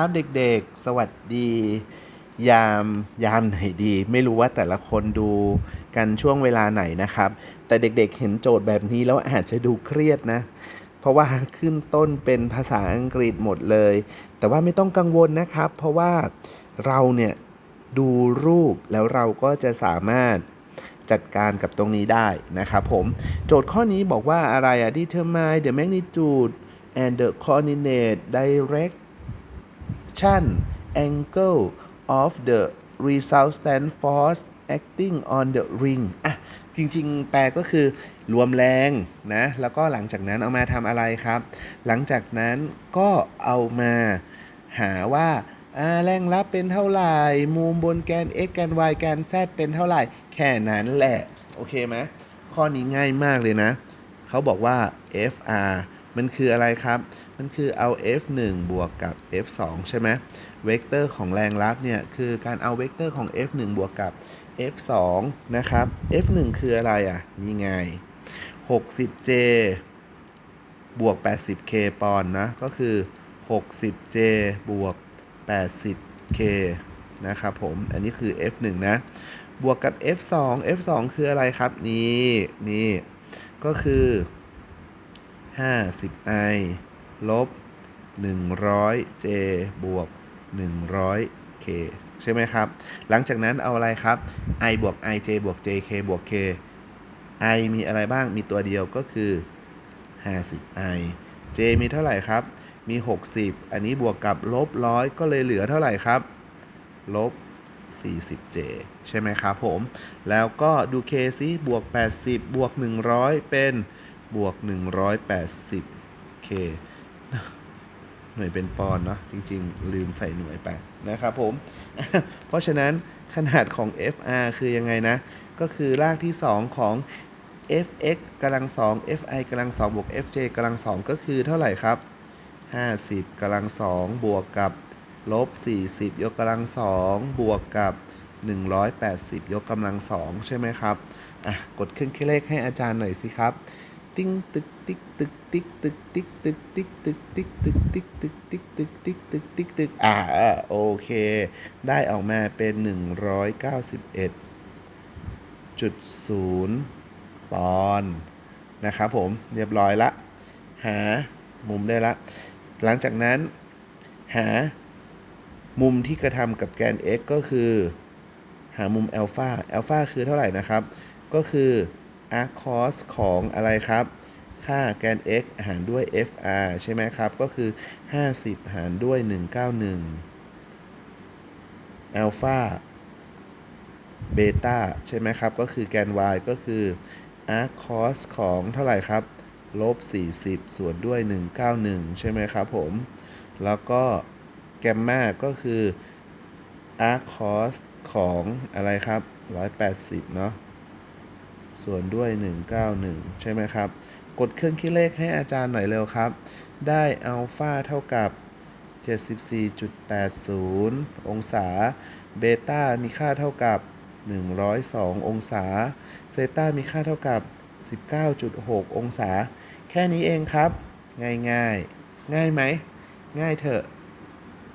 ครับเด็กๆ สวัสดี ยามยามไหนดี ไม่รู้ว่าแต่ละคนดูกันช่วงเวลาไหนนะครับ แต่เด็กๆ เห็นโจทย์แบบนี้แล้วอาจจะดูเครียดนะ เพราะว่าขึ้นต้นเป็นภาษาอังกฤษหมดเลย แต่ว่าไม่ต้องกังวลนะครับ เพราะว่าเราเนี่ยดูรูปแล้วเราก็จะสามารถจัดการกับตรงนี้ได้นะครับผม โจทย์ข้อนี้บอกว่าอะไรอะ determine the magnitude and the coordinate direct direction angle of the resultant force acting on the ring อะจริงๆ แปลก็คือรวมแรงนะ แล้วก็หลังจากนั้นเอามาทำอะไรครับ หลังจากนั้นก็เอามาหาว่าอ่าแรงรับเป็นเท่าไหร่ มุมบนแกน x แกน y แกน z เป็นเท่าไหร่ แค่นั้นแหละ โอเคไหมข้อนี้ง่ายมากเลยนะ เขาบอกว่า FR มันคืออะไรครับ มันคือเอา F1 บวกกับ F2 ใช่ไหมเวกเตอร์ของแรงรับเนี่ยคือการเอาเวกเตอร์ของ F1 บวกกับ F2 นะครับ F1 คืออะไรอะ นี่ไง 60J บวก 80K ปอนด์นะ ก็คือ 60J บวก 80K นะครับผม อันนี้คือ F1 นะ บวกกับ F2 F2 คืออะไรครับ นี่ นี่ ก็คือ 50i ลบ 100j บวก 100k ใช่ไหมครับ หลังจากนั้นเอาอะไรครับ i บวก i j บวก j k บวก k i มีอะไรบ้างมีตัวเดียวก็คือ 50i j มีเท่าไหร่ครับ มี 60 อันนี้บวกกับลบร้อยก็เลยเหลือเท่าไหร่ครับ ลบ 40j ใช่ไหมครับผม แล้วก็ดู k ซิบวก 80 บวก 100 เป็น บวก 180k หน่วยเป็นปอนด์เนาะจริง ๆ ลืมใส่หน่วยไปนะครับผม เพราะฉะนั้นขนาดของ FR คือยังไงนะ ก็คือรากที่ 2 ของ fx กำลัง2 fi กำลัง2บวก fj กำลัง2ก็คือเท่าไหร่ครับ 50กำลัง2บวกกับลบ 40 ยกกำลัง2บวกกับ 180 ยกกำลัง2ใช่ไหมครับ อะ กดเครื่องคิดเลขให้อาจารย์หน่อยสิครับ ติ๊งตึกติ๊กตึกติ๊กตึกติ๊กตึกติ๊กตึกติ๊กตึกติ๊กตึกติ๊กตึกติ๊กตึกติ๊กตึกอ่าโอเค ได้ออกมาเป็น 191.0 ปอนด์นะครับผมเรียบร้อยละ หามุมได้ละ หลังจากนั้น หามุมที่กระทำกับแกน x ก็คือ หามุมอัลฟาอัลฟาคือเท่าไหร่นะครับ ก็คือ arc cos ของอะไรครับ ค่าแกน x หารด้วย fr ใช่ไหมครับ ก็คือ 50 หารด้วย 191อัลฟาเบต้าใช่ไหมครับ ก็คือแกน y ก็คือ arc cos ของเท่าไหร่ครับ ลบ 40 ส่วนด้วย 191 ใช่ไหมครับผม แล้วก็แกมมาก็คือ arc cos ของอะไรครับ 180 เนาะ ส่วนด้วย 191 ใช่ไหมครับ กดเครื่องคิดเลขให้อาจารย์หน่อยเร็วครับ ได้อัลฟาเท่ากับ 74.80 องศา เบต้ามีค่าเท่ากับ 102 องศา เซต้ามีค่าเท่ากับ 19.6 องศา แค่นี้เองครับ ง่ายง่ายๆง่ายไหม ง่ายเถอะ